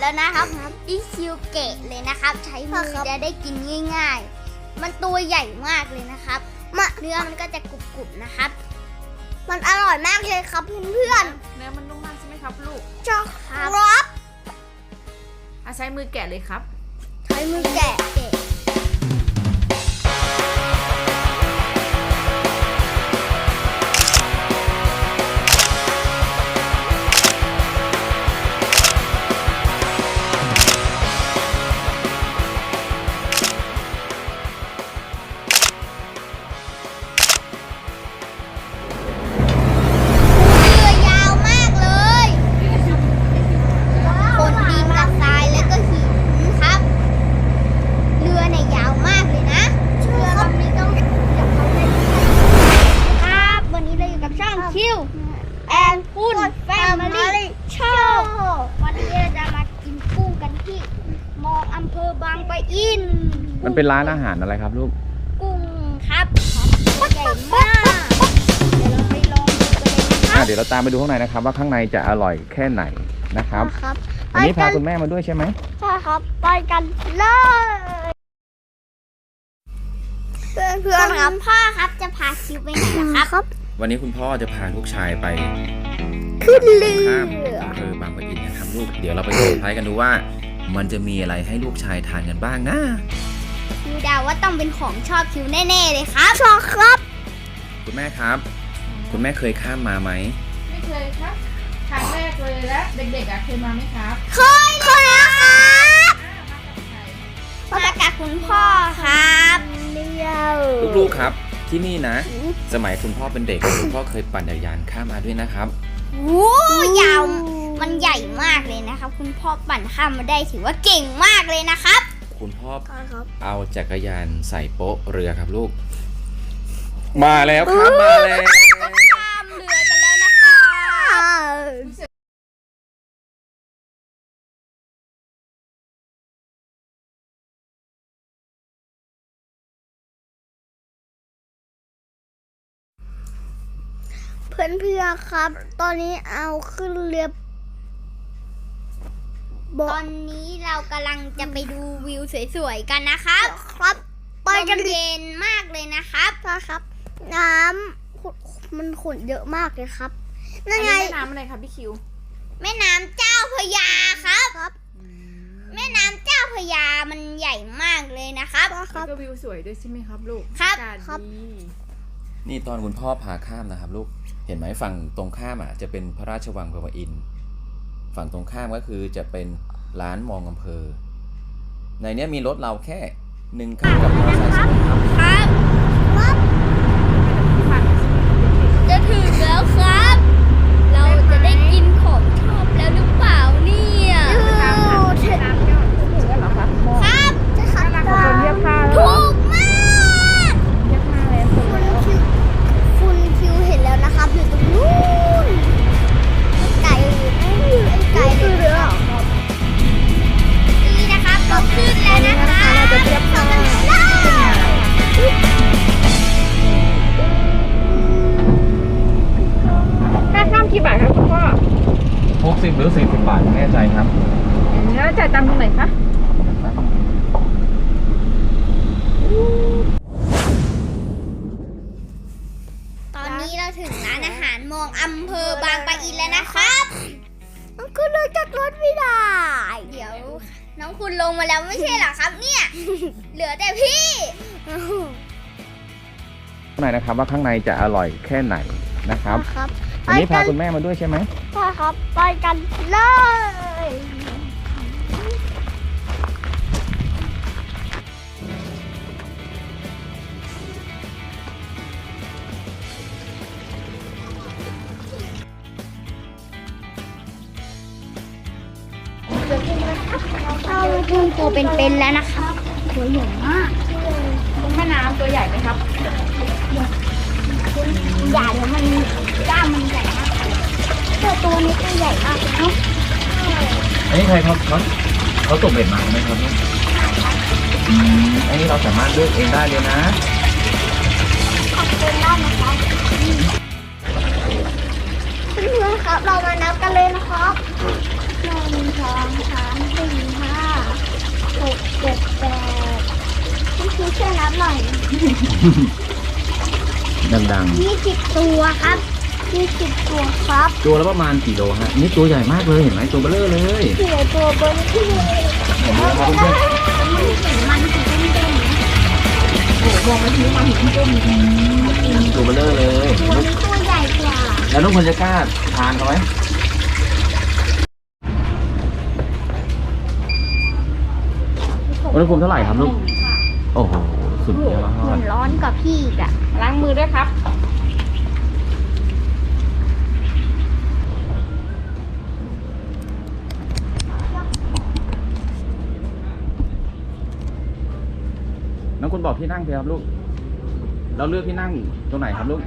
แล้วนะครับอีคิวเกะเลยนะครับ ใช้มือครับจะได้กินง่าย ๆ มันตัวใหญ่มากเลยนะครับมาเนื้อมันก็จะกรุบๆนะครับ มันอร่อยมากเลยครับเพื่อนเนื้อมันนุ่มมากใช่ไหมครับลูกๆจ้าครับอะใช้มือแกะเลยครับ ใช้มือแกะ เป็นร้านอาหารอะไรครับลูก กุ้งครับตัวใหญ่มากเดี๋ยวเราไปลองดูกันเลยนะคอะรับเดี๋ยวเราตามไปดูข้างในนะครับว่าข้างในจะอร่อยแค่ไหนนะครับ ครับวันนี้พาคุณแม่มาด้วยใช่ไหม ใช่ครับไปกันเลยเพื่อนเพื่อนๆครับพ่อครับจะพาคิวไปไหนล่ะครับครับ วันนี้คุณพ่อจะพาลูกชายไปขึ้นเรือข้ามอำเภอบางปะอินนะครับลูก เดี๋ยวเราไปดูท้ายกันดูว่า มันจะมีอะไรให้ลูกชายทานกันบ้างนะ คิวเดาว่าต้องเป็นของชอบคิวแน่ๆเลยครับชอบครับ คุณแม่ครับ คุณแม่เคยข้ามมาไหมไม่เคยครับครั้งแรกเลยแล้วเด็กๆอะเคยมาไหมครับเคยเคยแล้วครับอ้าวมาจากไหนมากับคุณพ่อครับเดียวลูกๆครับ ที่นี่นะ สมัยคุณพ่อเป็นเด็กคุณพ่อเคยปั่นจักรยานข้ามมาด้วยนะครับโอ้ยาวมันใหญ่มากเลยนะครับ คุณพ่อปั่นข้ามมาได้ถือว่าเก่งมากเลยนะครับ คุณพ่อครับ เอาจักรยานใส่โป๊ะเรือครับลูก มาแล้วครับมาแล้ว ข้ามเรือกันแล้วนะครับเพื่อนเพื่อนๆครับ ตอนนี้เอาขึ้นเรือ ตอนนี้เรากำลังจะไปดูวิวสวยๆกันนะครับ ครับไปกันลมเลยเย็นมากเลยนะครับครับ น้ำขุ่นมันขุ่นเยอะมากเลยครับอันั่นนนี้ไงแม่น้ำอะไรครับพี่คิว แม่น้ำเจ้าพระยาครับ แม่น้ำเจ้าพระยามันใหญ่มากเลยนะครับครับแล้วก็วิวสวยด้วยใช่ไหมครับลูกครับอากาศครับดีนี่ตอนคุณพ่อพาข้ามนะครับ ลูกเห็นไหมฝั่งตรงข้ามอะจะเป็นพระราชวังบางปะอิน ฝั่งตรงข้ามก็คือจะเป็นร้านมองอำเภอ ในนี้มีรถเราแค่หนึ่งคันกับมอเตอร์ไซค์สองคัน ค์ตรงไหนคะตอนนี้เราถึงร้านอาหารมองอำเภอบางปะอินแล้วนะครับมันก็เลยจากรถไม่ได้ เดี๋ยว น้องคุณลงมาแล้วไม่ใช่เหรอครับเนี่ย เหลือแต่พี่ข้างในนะครับว่าข้างในจะอร่อยแค่ไหนนะครับครับวันนี้ไปกัพานคุณแม่มาด้วยใช่ไหมใช่ครับ ไปกันเลย ตัวเป็นๆแล้วนะครับตัวใหญ่มากแม่น้ำตัวใหญ่ไหมครับใหญ่แล้วมันกล้ามมันใหญ่มากเจ้าตัวนี้ตัวใหญ่มากเลยเนาะอันนี้ใครเขาเขาเขาตกเบ็ดมาไหมครับลูกอืมอันนี้เราสามารถเลือกเองได้เลยนะขอบคุณมากนะครับเพื่อนๆครับเรามานับกันเลยนะครับหนึ่งหนึ่งสองสามสี่ห้าหก เจ็ดแปดคุณครูช่วยนับหน่อยดังยี่สิบตัวครับยี่สิบตัวครับๆ ตัวละประมาณกี่โลฮะ นี่ตัวใหญ่มากเลยเห็นไหมตัวเบลเลอร์เลยเหลือตัวบนที่เลยเห็นไหมครับเพื่อนมันเห็นมันสีเต้นๆนะโอ้โหมองไปทีมันเห็นต้มๆตัวเบลเลอร์เลย ตัวนี้ตัวใหญ่กว่าแล้วน้องคนจะกล้าทานเขาไหม อุณหภูมิเท่าไหร่ครับลูก โอ้โห สุดยอเหมืดอนร้อนกว่าพี่อีกอะล้างมือด้วยครับ น้องคุณบอกที่นั่งเถอะครับลูก เราเลือกที่นั่งตรงไหนครับลูก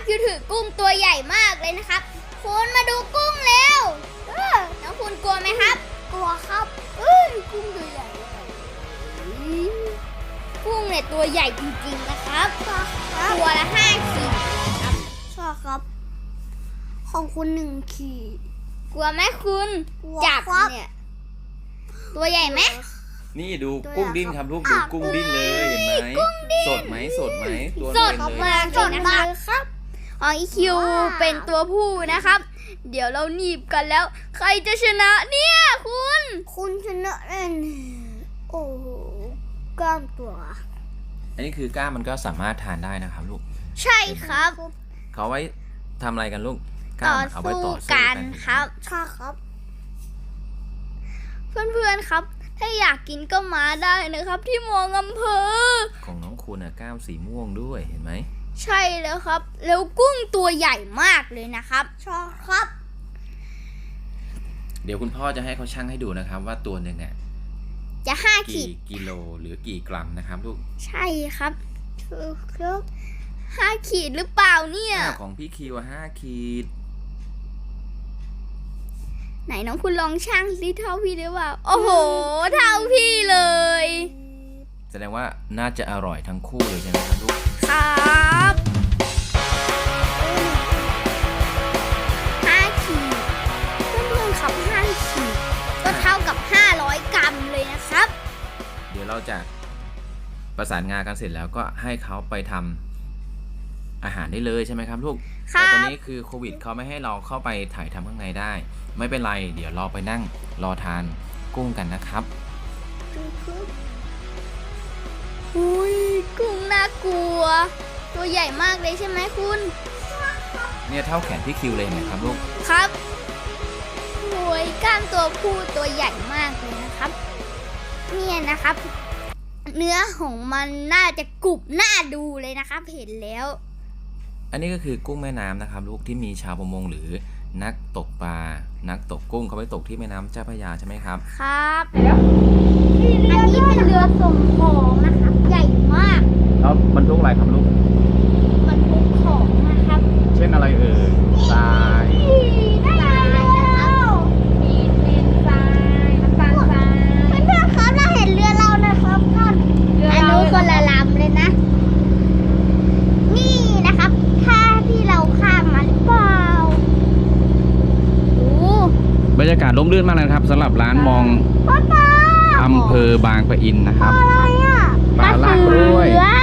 คุณป้าครับยูถือกุ้งตัวใหญ่มากเลยนะครับคุณมาดูกุ้งเร็วเออน้องคุณกลัวไหมครับ กลัวครับเอ้ยกุ้งตัวใหญ่เลยกุ้งเนี่ยตัวใหญ่จริงๆนะครับตัวละห้าขีดนะครับใช่ครับ ของคุณหนึ่งขีดกลัวไหมคุณจับเนี่ยตัวใหญ่ไหมนี่ดูตัวกุ้งดิ้นครับลูกดูกุ้งดิ้นเลยเห็นไหมสดไหมสดไหมตัวสดเป็นเลยมากเลยนะครับ อ๋ออีคิวเป็นตัวผู้นะครับ เดี๋ยวเราหนีบกันแล้ว ใครจะชนะเนี่ยคุณ คุณชนะแน่โอ้กล้ามตัว อันนี้คือกล้ามมันก็สามารถทานได้นะครับลูก ใช่ครับ เขาไว้ทำอะไรกันลูกกล้าต่อมเอาไว้สู้ต่อสู้กักันนครับใช่ครับ เพื่อนๆครับ ถ้าอยากกินก็มาได้นะครับ ที่มองอำเภอ ของน้องคุณอะกล้ามสีม่วงด้วยเห็นไหม ใช่แล้วครับ แล้วกุ้งตัวใหญ่มากเลยนะครับใช่ครับ เดี๋ยวคุณพ่อจะให้เขาชั่งให้ดูนะครับ ว่าตัวหนึ่งอะจะห้าขีกี่ดกิโลหรือกี่กรัมนะครับลูกใช่ครับคือคือห้าขีดหรือเปล่าเนี่ย อ้าวของพี่คิวอะห้าขีด ไหนน้องคุณลองช่างซิเท่าพี่หรือเปล่า โอ้โห เท่าพี่เลย แสดงว่าน่าจะอร่อยทั้งคู่เลยใช่ไหมครับลูก ครับห้าขีดเพื่อนๆครับห้าขีดก็เท่ากับ 500 กรัมเลยนะครับ เดี๋ยวเราจะประสานงานกันเสร็จแล้วก็ให้เขาไปทำอาหารได้เลยใช่ไหมครับลูก ครัแต่บ ตอนนี้คือโควิดเขาไม่ให้เราเข้าไปถ่ายทำข้างในได้ ไม่เป็นไร เดี๋ยวเราไปนั่งรอทานกุ้งกันนะครับ อุ้ยกุ้งน่ากลัว ตัวใหญ่มากเลยใช่ไหมคุณ เนี่ยเท่าแขนพี่คิวเลยเห็นไหมครับลูก ครับโอ้ยกล้ามตัวผู้ตัวใหญ่มากเลยนะครับ เนี่ยนะครับ เนื้อของมันน่าจะกรุบน่าดูเลยนะครับ เห็นแล้ว อันนี้ก็คือกุ้งแม่น้ำนะครับลูกที่มีชาวประมงหรือนักตกปลา นักตกกุ้งเขาไปตกที่แม่น้ำเจ้าพระยาใช่ไหมครับ ครับแล้วอันนี้เป็นเรือส่งของนะครับ ใหญ่มากแล้วบรรทุกอะไรครับลูกมันทุกของนะครับเช่นอะไรเอ่ยทรายได้แล้วมีเนนทรายน้ำตาลทรายเพื่อนๆครับเราเห็นเรือเรานะครับนั่นเรืออันเรานู้นคนละลำเลยนะ นี่นะครับท่าที่เราข้ามมาหรือเปล่าโอ้บรรยากาศร่มรื่นมากเลยนะครับสำหรับร้านมองพ่อตาอำเภอบางปะอินนะครับ อะไร อะปลาลากกล้วยเขือ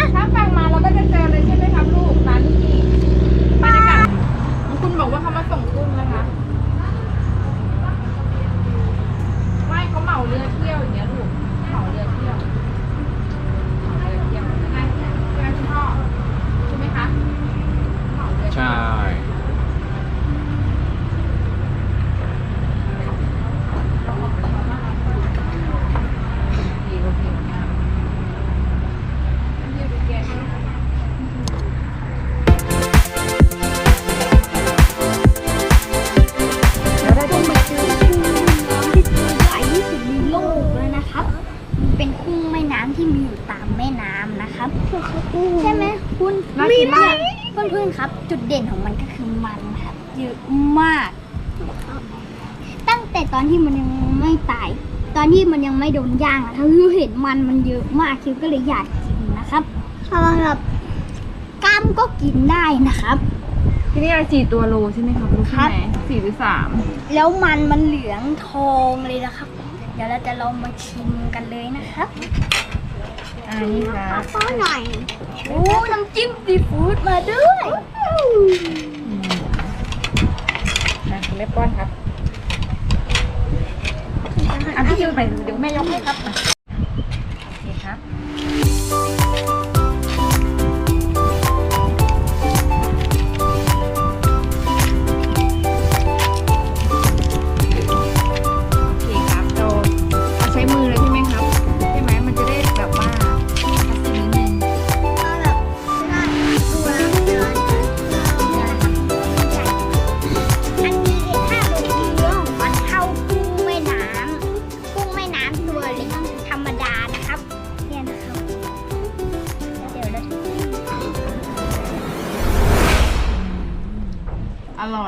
คุณน่ากินมากเพื่อนๆครับ จุดเด่นของมันก็คือมันครับเยอะมาก ตั้งแต่ตอนที่มันยังไม่ตาย ตอนที่มันยังไม่โดนย่างอะถ้าคิวเห็นมันมันเยอะมากคิวก็เลยอยากกินนะครับสำหรับกล้ามก็กินได้นะครับ ที่นี่อะไรสี่ตัวโลใช่ไหมครับลูกครัใช่บไหมสี่หรือสามแล้วมันมันเหลืองทองเลยนะครับ เดี๋ยวเราจะลองมาชิมกันเลยนะครับ อ่านี่ครับป้อหน่อยโอ้น้ำจิ้มซีฟู้ดมาด้วยนะเล็บป้อนครับอะพี่ยืนไปเดี๋ยวแม่ยกให้ครับ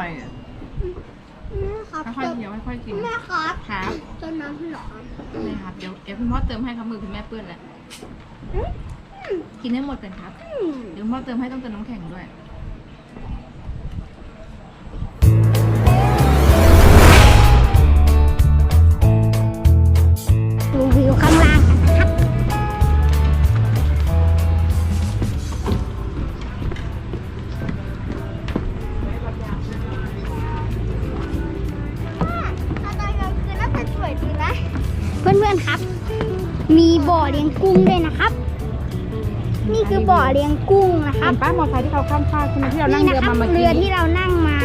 อร่อยอะแม่ครับค่อยๆเคี้ยวค่อยๆกิน แม่ครับครับ ต้นน้ำให้หรอนี่ครับเดี๋ยวเดี๋ยวคุณพ่อเติมให้ครับมือคุณแม่เปื้อนแล้วกินให้หมดกันครับเดี๋ยวคุณพ่อเติมให้ต้องเติมน้ำแข็งด้วย ห็รับนป้ามอไซค์ที่เขาข้ามฟากใช่ไหมที่เรานั่งนี่เรือนะคมารับเมื่อเรืกี้อที่เรานั่งมา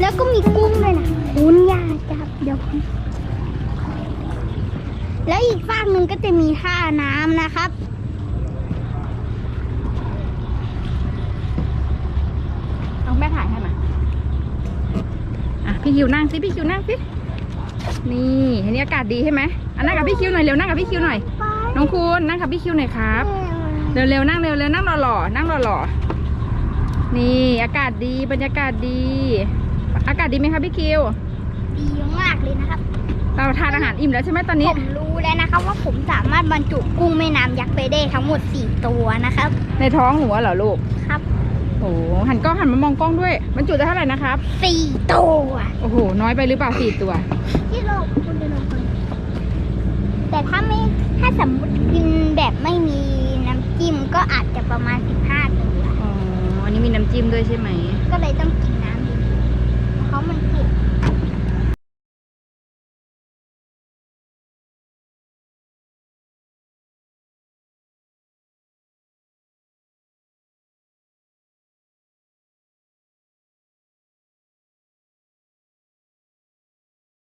แล้วก็มีกุ้งด้วยนะคุณยาจับเดี๋ยวก่อนแล้วอีกฝากหนึ่งก็จะมีท่าน้ำนะครับ เอาแม่ถ่ายให้มาอะพี่คิวนั่งสิพี่คิวนั่งสินี่เห็นนี้อากาศดีใช่ไหมอะนั่งกับพี่คิวหน่อยเร็วนั่งกับพี่คิวหน่อยน้องคุณนั่งกับพี่คิวหน่อยครับ เร็วๆนั่งเร็วๆนั่งหล่อๆนั่งหล่อๆนี่อากาศดีบรรยากาศดี อากาศดีไหมคะพี่คิว ดีมากเลยนะครับ เราทานอาหารอิ่มแล้วใช่ไหมตอนนี้ ผมรู้แล้วนะครับว่าผมสามารถบรรจุกุ้งแม่น้ำยักษ์ไปได้ทั้งหมด 4 ตัวนะครับ ในท้องหนูอะเหรอลูก ครับโอ้โหหันกล้องหันมามองกล้องด้วย บรรจุได้เท่าไหร่นะครับ4ตัว โอ้โห น้อยไปหรือเปล่าสี่ตัว ที่เราคุณเดินลงไปแต่ถ้าไม่ ถ้าสมมติกินแบบไม่มีน้ำจิ้ม ก็อาจจะประมาณ 15ตัวอ๋อ อันนี้มีน้ำจิ้มด้วยใช่ไหม ก็เลยต้องกินน้ำดีๆเพราะมันเผ็ด